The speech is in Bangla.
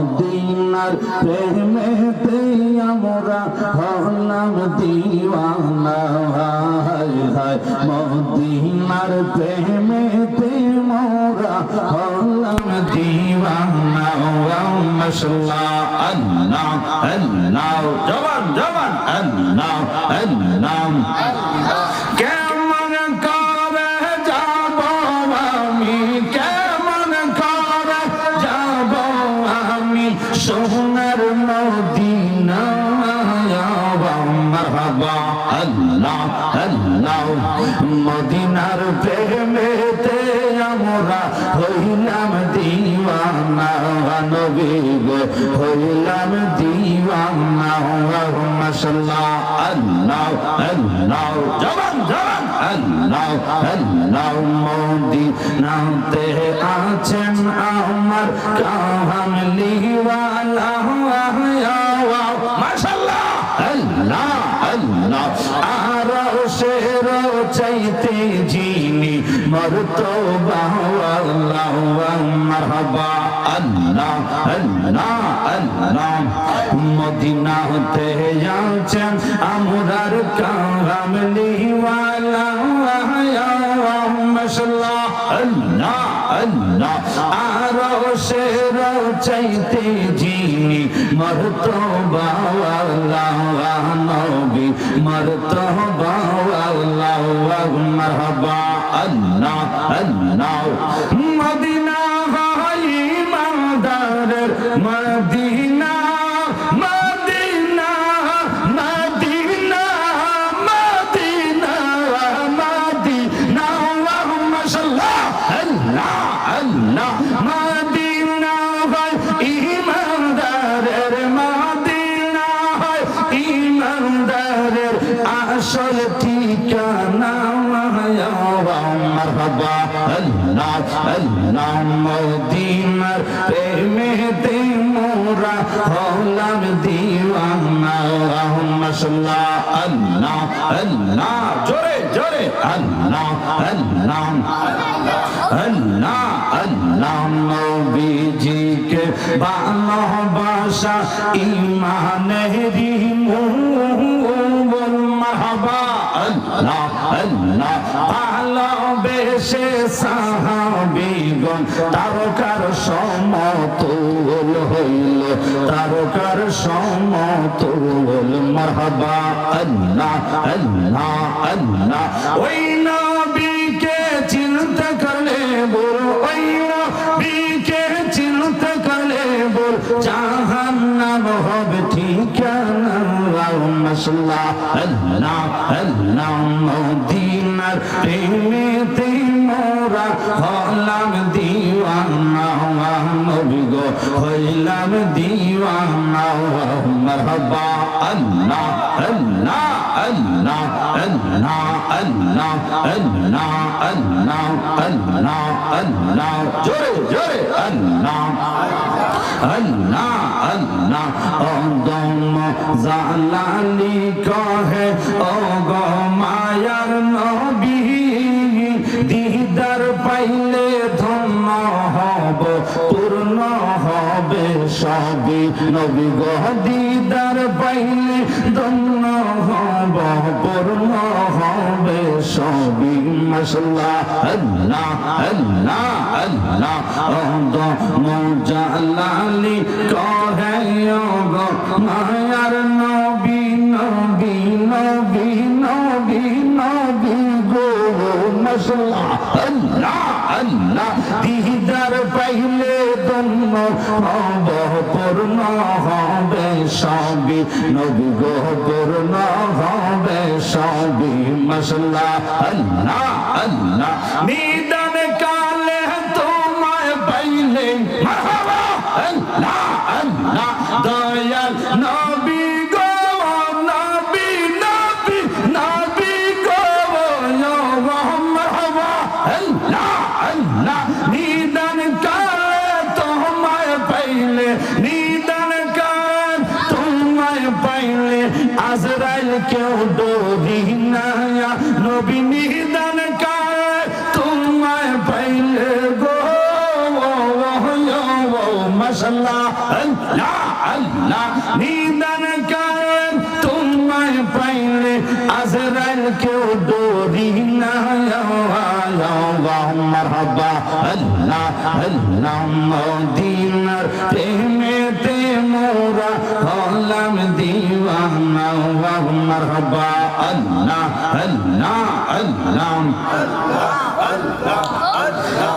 মদিনার প্রেমেতে আমরা হলাম দিওয়ানা হায় হায় মদিনার প্রেমেতে মোরা হলাম দিওয়ানা মশলা আল্লাহ আল্লাহ জবান জবান আল্লাহ আল্লাহ কেমন সোনার মদিনা আল্লাহ আল্লাহ। মদিনার প্রেমেতে আমরা হইলাম দিওয়ানা, নবী গো, হইলাম দিওয়ানা। মাশাআল্লাহ আল্লাহ আল্লাহ। জবান জবান। আল্লাহ আল্লাহ মদিনাতে আছেন আমার কামলিওয়ালা মাশাআল্লাহ। আল্লাহ আল্লাহ আর শের চাইতে জিনি মর্তবা আল্লাহ মারহাবা। আল্লাহ আল্লাহ আল্লাহ, মদিনাতে আছেন আমরার কামলিওয়ালা চাইতে যিনি মরত নবী মরত মরহবা আল্লাহ আল্লাহ মদিনা হালিমাদার মদিনা Allah, Allah, Allah. আসল ঠিকানা মারহাবা আল্লাহ আল্লাহ মদিনার প্রেমেতে মোরা হলাম দিওয়ানা সাল্লাহ আল্লাহ আল্লাহ জোরে জোরে আল্লাহ আল্লাহ আল্লাহ আল্লাহ নবীজিকে ভালোবাসা ইমানেরই মূল আল্লাহ আল্লাহ ভালোবেসে সাহাবিগণ তারকার সমতুল হইল তারকার সমতুল মারহাবা আল্লাহ আল্লাহ আল্লাহ ওই মশলা আল্লাহ আল্লাহ মদিনার প্রেমেতে মোরা হলাম দিওয়ানা নবী গো হইলাম দিওয়ানা মারহাবা, আল্লাহ আল্লাহ আল্লাহ আল্লাহ আল্লাহ আল্লাহ আল্লাহ আল্লাহ আল্লাহ, জোরে জোরে, আল্লাহ। আল্লাহ আল্লাহ। অদম জালালি কহে ও গো মায়ার নবী, দিদার পাইলে ধন্য হব, পূর্ণ হবে সবই নবী গো দিদার পাইলে ধন্য হব, পূর্ণ হবে সবই মশলা আল্লাহ আল্লাহ আল্লাহ। অদম জালালি কহে ও গো মায়ার নবী নবী নবী নবী নবী গো মশলা আল্লাহ আল্লাহ। দিদার পাইলে পূর্ণ হবে সবই নবী গো পূর্ণ হবে সবই মশলা আল্লাহ আল্লাহ। নিদান কালে তোমায় পাইলে, মারহাবা, আল্লাহ আল্লাহ। দয়াল নবী নিদান কাল তোমায় পাইলে আজরাইল কেউ ডোরি না নবী নিদান কাল তোমায় পাইলে গো মাশাল্লাহ, আল্লাহ আল্লাহ। নিদান কান তোমায় পাইলে আজরাইল কেউ ডরি না প্রেমেতে মোরা হলাম দিওয়ানা মারহাবা আল্লাহ আল্লাহ আল্লাহ। লা